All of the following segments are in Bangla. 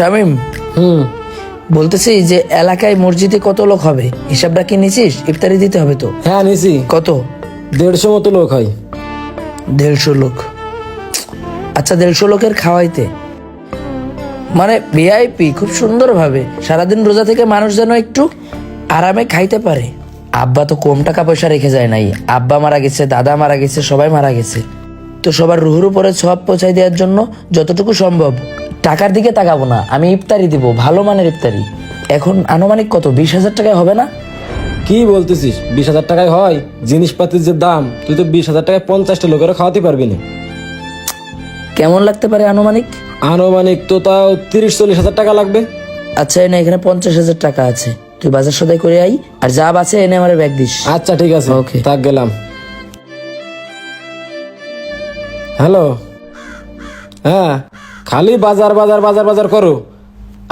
শামিম? হুম। বলতেছি যে এলাকায় মসজিদে কত লোক হবে? হিসাবটা কি নিছিস? ইফতারি দিতে হবে তো। হ্যাঁ নিছি। কত? দেড়শো মতো লোক হয়। দেড়শো লোক। আচ্ছা দেড়শো লোকের খাওয়াইতে। মানে ভিআইপি খুব সুন্দরভাবে। সারাদিন রোজা থেকে মানুষ যেন একটু আরামে খাইতে পারে। আব্বা তো কম টাকা পয়সা রেখে যায় নাই। আব্বা মারা গেছে দাদা মারা গেছে সবাই মারা গেছে। তো সবার রুহুর উপরে সব পৌঁছাই দেওয়ার জন্য যতটুকু সম্ভব। টাকার দিকে তাকাবো না আমি ইফতারি দিব ভালো মানের ইফতারি। এখন আনুমানিক কত বিশ হাজার টাকায় হবে না? কি বলতেছিস? বিশ হাজার টাকায় হয়? জিনিসপাতির যে দাম তুই তো বিশ হাজার টাকায় পঞ্চাশটা লোকেরও খাওয়াতে পারবি না। কেমন লাগতে পারে আনুমানিক? আনুমানিক তো তাও তিরিশ চল্লিশ হাজার টাকা লাগবে। আচ্ছা এনে এখানে পঞ্চাশ হাজার টাকা আছে। তুই বাজার সদাই করে আই আর যা আছে এনে আমার ব্যাগ দিস। আচ্ছা ঠিক আছে। ওকে থাক গেলাম। হ্যালো। হ্যাঁ খালি বাজার বাজার বাজার বাজার করো।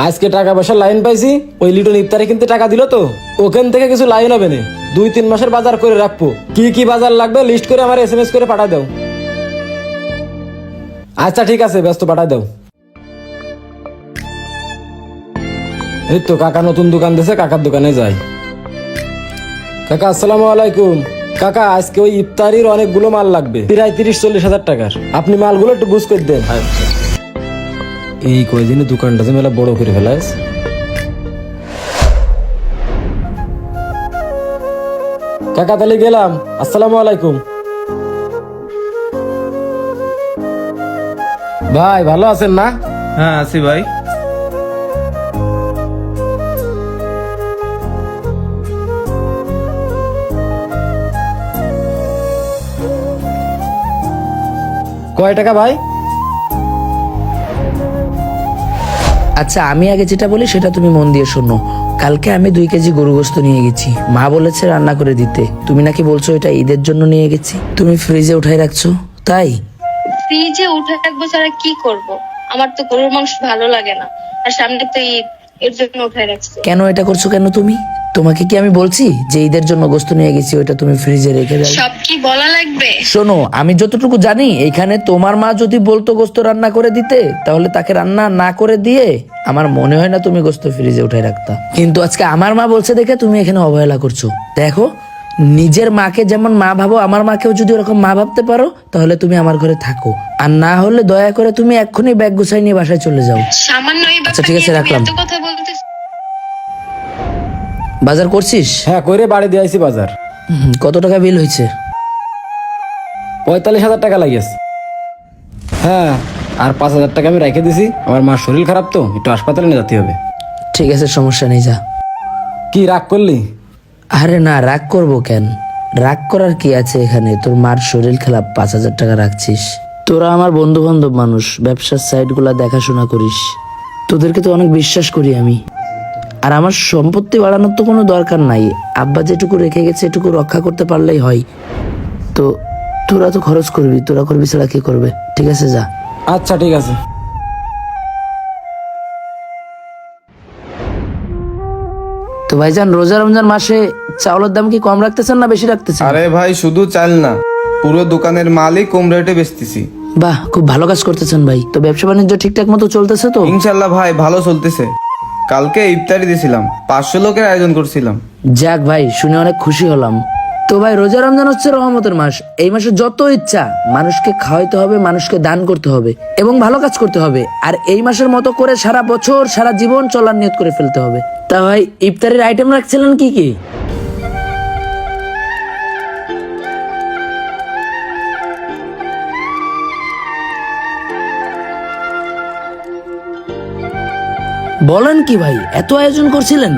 আজকে টাকা পয়সার লাইন পাইছি, ওই লিটন ইফতারে কিন্তু টাকা দিল তো। ওখান থেকে কিছু লাইন হবে না। দুই, তিন মাসের বাজার করে রাখব। কি কি বাজার লাগবে লিস্ট করে আমার এস এম এস করে পাঠা দাও। আচ্ছা ঠিক আছে, ব্যস্ত পাঠা দাও। এই তো কাকা নতুন দোকান দিয়েছে কাকার দোকানে যাই। কাকা, আসসালামু আলাইকুম। কাকা আজকে ওই ইফতারির অনেকগুলো মাল লাগবে। প্রায় তিরিশ চল্লিশ হাজার টাকার। আপনি মালগুলো একটু বুঝ করে দেন। এই কয়দিনে দোকানটা যে মেলা বড় করে ফেলাস কাকা তাহলে গেলাম। আসসালামু আলাইকুম। ভাই ভালো আছেন না? হ্যাঁ আছি ভাই। কয় টাকা ভাই? আচ্ছা আমি আগে যেটা বলি সেটা তুমি মন দিয়ে শোনো। কালকে আমি দুই কেজি গরু গোস্ত নিয়ে গেছি। মা বলেছে রান্না করে দিতে। তুমি নাকি বলছো এটা ঈদের জন্য নিয়ে গেছি? তুমি ফ্রিজে উঠাই রাখছো? তাই? ফ্রিজে উঠে রাখব ছাড়া কি করব? আমার তো গরুর মাংস ভালো লাগে না। আর সামনে তো ঈদ এর জন্য উঠে রাখছি। কেন এটা করছ কেন তুমি? তোমাকে কি আমি বলছি যে ঈদের জন্য গোস্ত নিয়ে গেছি ওটা তুমি ফ্রিজে রেখে দাও? সব কি বলা লাগবে? শোনো আমি যতটুকু জানি এখানে তোমার মা যদি বলতো গোস্ত রান্না করে দিতে তাহলে তাকে রান্না না করে দিয়ে আমার মনে হয় না তুমি গোস্ত ফ্রিজে উঠাই রাখতা। কিন্তু আজকে আমার মা বলছে দেখে তুমি এখানে অবহেলা করছ। দেখো নিজের মাকে যেমন মা ভাবো আমার মাকেও যদি ওরকম মা ভাবতে পারো তাহলে তুমি আমার ঘরে থাকো। আর না হলে দয়া করে তুমি এক্ষুনি ব্যাগ গুছাই নিয়ে বাসায় চলে যাও। আচ্ছা, ঠিক আছে, রাখলাম। কথা বলতেছ বাজার করছিস? হ্যাঁ করে বাড়ি দিয়ে আইছি বাজার। কত টাকা বিল হয়েছে পঁয়তাল্লিশ হাজার টাকা লাগিয়েছে। হ্যাঁ আর পাঁচ হাজার টাকা আমি রেখে দিছি। আমার মার শরীর খারাপ তো একটু হাসপাতালে নিয়ে যেতে হবে। ঠিক আছে সমস্যা নেই যা। কি রাগ করলি? আরে না রাগ করব কেন? রাগ করার কি আছে এখানে? তোর মার শরীর খারাপ পাঁচ হাজার টাকা রাখছিস। তোরা আমার বন্ধু বান্ধব মানুষ ব্যবসার সাইডগুলা দেখাশোনা করিস। তোদেরকে তো অনেক বিশ্বাস করি আমি। আর আমার সম্পত্তি বাড়ানোর তো কোনো দরকার নাই। আব্বা যেটুকু রেখে গেছে এটুকু রক্ষা করতে পারলেই হয়। তো তোরা তো খরচ করবি তোরা করবি ছাড়া কি করবে? ঠিক আছে যা। আচ্ছা ঠিক আছে। তো ভাইজান রোজা রমজান মাসে চাউলের দাম কি কম রাখতেছেন না বেশি রাখতেছেন? আরে ভাই শুধু চাল না পুরো দোকানের মালই কম রেটে বেচতেছি। বাহ খুব ভালো কাজ করতেছেন ভাই। তো ব্যবসা বাণিজ্য ঠিকঠাক মতো চলতেছে তো? ইনশাল্লাহ ভাই ভালো চলতেছে। কালকে ইফতারি দিয়েছিলাম পাঁচশো লোকের আয়োজন করছিলাম। যাক ভাই, শুনে অনেক খুশি হলাম। তো ভাই, রোজা রমজান হচ্ছে রহমতের মাস। এই মাসে যত ইচ্ছা, মানুষকে খাওয়াইতে হবে, মানুষকে দান করতে হবে এবং ভালো কাজ করতে হবে। আর এই মাসের মতো করে সারা বছর, সারা জীবন চলার নিয়ত করে ফেলতে হবে। তা ভাই, ইফতারের আইটেম রাখছিলেন কি কি? বলেন কি ভাই এত আয়োজন করছিলেন?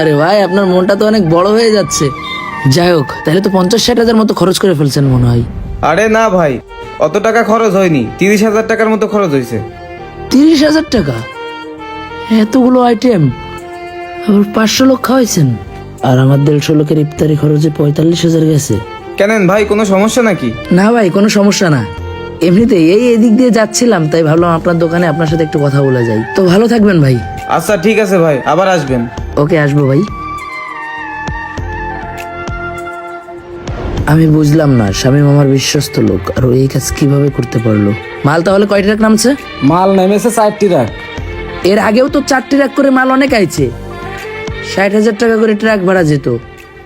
আরে ভাই আপনার মনটা তো অনেক বড় হয়ে যাচ্ছে। যাই হোক তাহলে তো পঞ্চাশ ষাট হাজার মতো খরচ করে ফেলছেন মনে হয়। আরে না ভাই অত টাকা খরচ হয়নি তিরিশ হাজার টাকার মতো খরচ হয়েছে। তিরিশ হাজার টাকা? এতগুলো আইটেম আবার পাঁচশো লোক খাওয়াইছেন? আর আমার দেড়শো লোকের ইফতারি খরচে পঁয়তাল্লিশ হাজার গেছে। কেনেন ভাই কোনো সমস্যা নাকি? না ভাই কোনো সমস্যা না। এমনিতে এই এদিক দিয়ে যাচ্ছিলাম তাই ভাবলাম আপনার দোকানে আপনার সাথে একটু কথা বলে যাই তো ভালো থাকবেন ভাই। আচ্ছা ঠিক আছে ভাই আবার আসবেন। ওকে আসব ভাই। আমি বুঝলাম না শামীম আমার বিশ্বস্ত লোক আর ও এই কাজ কীভাবে করতে পারল? মাল তাহলে কয় ট্রাক নামছে? মাল নেমেছে চারটি রাখ এর আগেও তো চার ট্রাক করে মাল অনেক আইছে। ষাট হাজার টাকা করে ট্রাক ভাড়া যেত।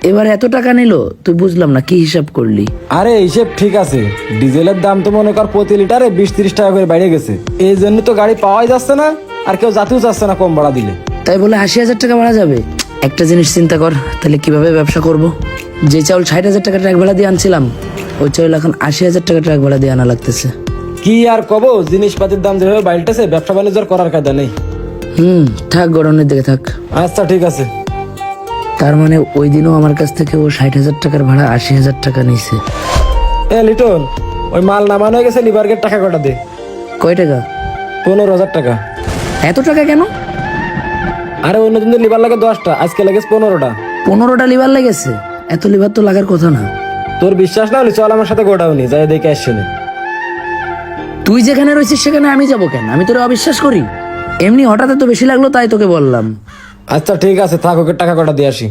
এবার এত টাকা নিল তুই বুঝলাম না কি হিসাব করলি? আরে হিসেব ঠিক আছে। ডিজেলের দাম তো মনে কর প্রতি লিটারে বিশ তিরিশ টাকা করে বাইরে গেছে। এই জন্য তো গাড়ি পাওয়াই যাচ্ছে না আর কেউ যাতেও যাচ্ছে না কম ভাড়া দিলে। তাই বলে আশি হাজার টাকা ভাড়া যাবে? একটা জিনিস চিন্তা কর তাহলে কীভাবে ব্যবসা করব? যে চাউল ষাট হাজার টাকা ট্রাক ভাড়া দিয়ে আনছিলাম ওই চাউল এখন আশি হাজার টাকা ট্রাক ভাড়া দিয়ে আনা লাগতেছে। কি আর কব জিনিসপাতির দাম যেভাবে বাইলতেছে ব্যবসা বাণিজ্য করার কায়দা নেই। হুম থাক গরমের দিকে থাক। আচ্ছা ঠিক আছে। তার মানে ওই দিনও আমার কাছ থেকে ও ষাট হাজার টাকার ভাড়া আশি হাজার টাকা নিছে এ লিটন ওই মাল নামানো হয়ে গেছে লিভারগের টাকা কটা দে। কয় টাকা? পনেরো হাজার টাকা। এত টাকা কেন? আরে অন্য দিন লিভার লাগে দশটা আজকে লাগে পনেরোটা। পনেরোটা লিভার লেগেছে? এত লিভার তো লাগার কথা না। তোর বিশ্বাস না হলে চল আমার সাথে গোডাউনি যাই দেখে আসছে তুই যেখানে রয়েছিস সেখানে আমি যাব কেন? আমি তোরে অবিশ্বাস করি। এমনি হঠাৎ এত বেশি লাগল তাই তোকে বললাম। আচ্ছা ঠিক আছে থাক ওকে টাকা কটা দিয়ে আসি।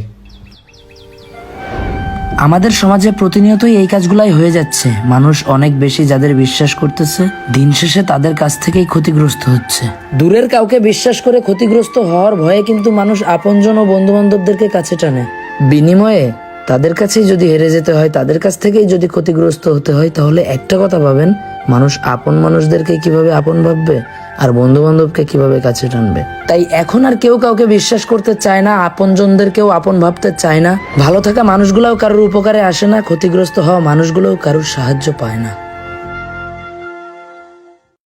আমাদের সমাজে প্রতিনিয়তই এই কাজগুলাই হয়ে যাচ্ছে। মানুষ অনেক বেশি যাদের বিশ্বাস করতেছে দিন শেষে তাদের কাছ থেকেই ক্ষতিগ্রস্ত হচ্ছে। দূরের কাউকে বিশ্বাস করে ক্ষতিগ্রস্ত হওয়ার ভয়ে কিন্তু মানুষ আপনজন ও বন্ধু বান্ধবদেরকে কাছে টানে। বিনিময়ে তাদের কাছেই যদি হেরে যেতে হয় তাদের কাছ থেকেই যদি ক্ষতিগ্রস্ত হতে হয় তাহলে একটা কথা ভাবেন মানুষ আপন মানুষদেরকে কীভাবে আপন ভাববে আর বন্ধু বান্ধবকে কীভাবে কাছে টানবে? তাই এখন আর কেউ কাউকে বিশ্বাস করতে চায় না আপন আপনজনদেরকেও আপন ভাবতে চায় না। ভালো থাকা মানুষগুলোও কারোর উপকারে আসে না, ক্ষতিগ্রস্ত হওয়া মানুষগুলোও কারোর সাহায্য পায় না।